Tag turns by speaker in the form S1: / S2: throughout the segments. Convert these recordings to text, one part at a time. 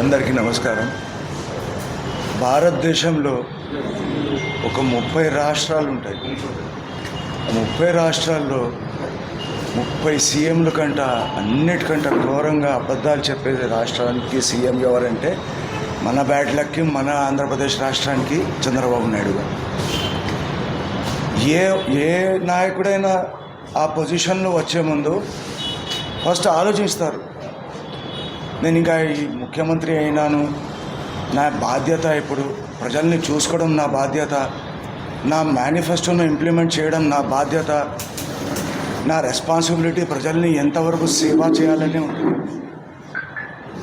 S1: అందరికీ నమస్కారం. భారతదేశంలో ఒక ముప్పై రాష్ట్రాలు ఉంటాయి. ఆ ముప్పై రాష్ట్రాల్లో ముప్పై సీఎంల కంట అన్నిటికంటే ఘోరంగా అబద్ధాలు చెప్పేది రాష్ట్రానికి సీఎం ఎవరంటే మన బ్యాడ్ లక్కి మన ఆంధ్రప్రదేశ్ రాష్ట్రానికి చంద్రబాబు నాయుడు గారు. ఏ ఏ నాయకుడైనా ఆ పొజిషన్లో వచ్చే ముందు ఫస్ట్ ఆలోచిస్తారు. నేను ఇంకా ఈ ముఖ్యమంత్రి అయినాను. నా బాధ్యత ఇప్పుడు ప్రజల్ని చూసుకోవడం నా బాధ్యత. నా మేనిఫెస్టోను ఇంప్లిమెంట్ చేయడం నా బాధ్యత. నా రెస్పాన్సిబిలిటీ ప్రజల్ని ఎంతవరకు సేవ చేయాలని ఉంటుంది.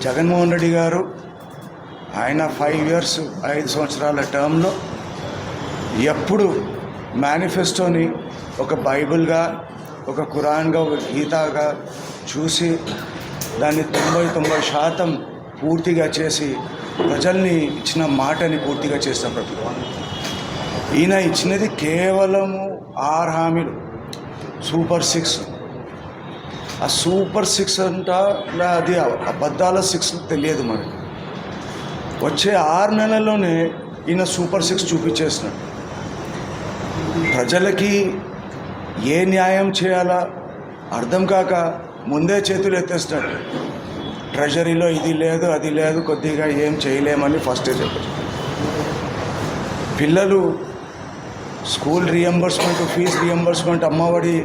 S1: జగన్మోహన్ రెడ్డి గారు ఆయన ఫైవ్ ఇయర్స్ ఐదు సంవత్సరాల టర్మ్లో ఎప్పుడు మేనిఫెస్టోని ఒక బైబిల్గా ఒక ఖురాన్గా ఒక గీతాగా చూసి దాన్ని తొంభై తొంభై శాతం పూర్తిగా చేసి ప్రజల్ని ఇచ్చిన మాటని పూర్తిగా చేసిన ప్రభుత్వం ఈయన ఇచ్చినది కేవలము ఆరు హామీలు. Super six. ఆ సూపర్ సిక్స్ అంట అది అబద్ధాల సిక్స్ తెలియదు మనకి. వచ్చే ఆరు నెలల్లోనే ఈయన సూపర్ సిక్స్ చూపించేస్తున్నాడు. ప్రజలకి ఏ న్యాయం చేయాలా? అర్థం కాక ముందే చేతులు ఎత్తేస్తాడు. ట్రెజరీలో ఇది లేదు అది లేదు కొద్దిగా ఏం చేయలేమని ఫస్టే చెప్పారు పిల్లలు school reimbursement fee reimbursement Amma Vodi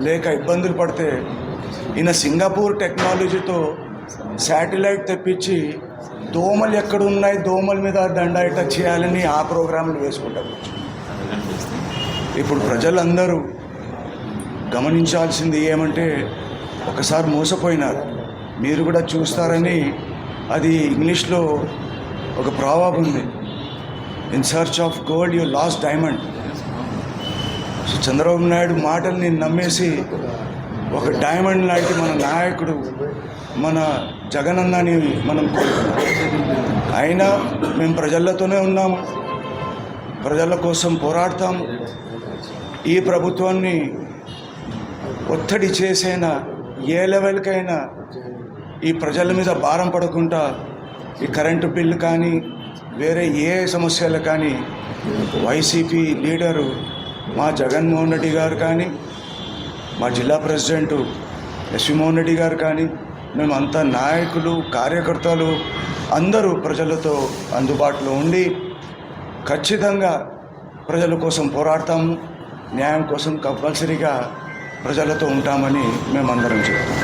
S1: లేక ఇబ్బందులు పడితే ఈయన సింగపూర్ టెక్నాలజీతో శాటిలైట్ తెప్పించి దోమలు ఎక్కడ ఉన్నాయి దోమల మీద దండాయిట చేయాలని ఆ ప్రోగ్రాంలు వేసుకుంటారు ఇప్పుడు ప్రజలందరూ గమనించాల్సింది ఏమంటే ఒకసారి మోసపోయినారు మీరు కూడా చూస్తారని అది ఇంగ్లీష్లో ఒక ప్రావాబ్ ఉంది. In search of gold you lost diamond so Chandrababu Naidu మాటల్ని నమ్మేసి ఒక డైమండ్ లాంటి మన నాయకుడు మన జగనన్నని మనం కోరుకున్నాం అయినా మేము ప్రజలతోనే ఉన్నాము. ప్రజల కోసం పోరాడతాము. ఈ ప్రభుత్వాన్ని ఒత్తిడి చేసేనా ఏ లెవెల్కైనా ఈ ప్రజల మీద భారం పడకుండా ఈ కరెంటు బిల్లు కానీ వేరే ఏ సమస్యలు కానీ వైసీపీ లీడరు మా జగన్మోహన్ రెడ్డి గారు కానీ మా జిల్లా ప్రెసిడెంటు యశ్వమోహన్ రెడ్డి గారు కానీ మేమంతా నాయకులు కార్యకర్తలు అందరూ ప్రజలతో అందుబాటులో ఉండి ఖచ్చితంగా ప్రజల కోసం పోరాడతాము. న్యాయం కోసం కంపల్సరీగా ప్రజలతో ఉంటామని మేమందరం చెప్తాం.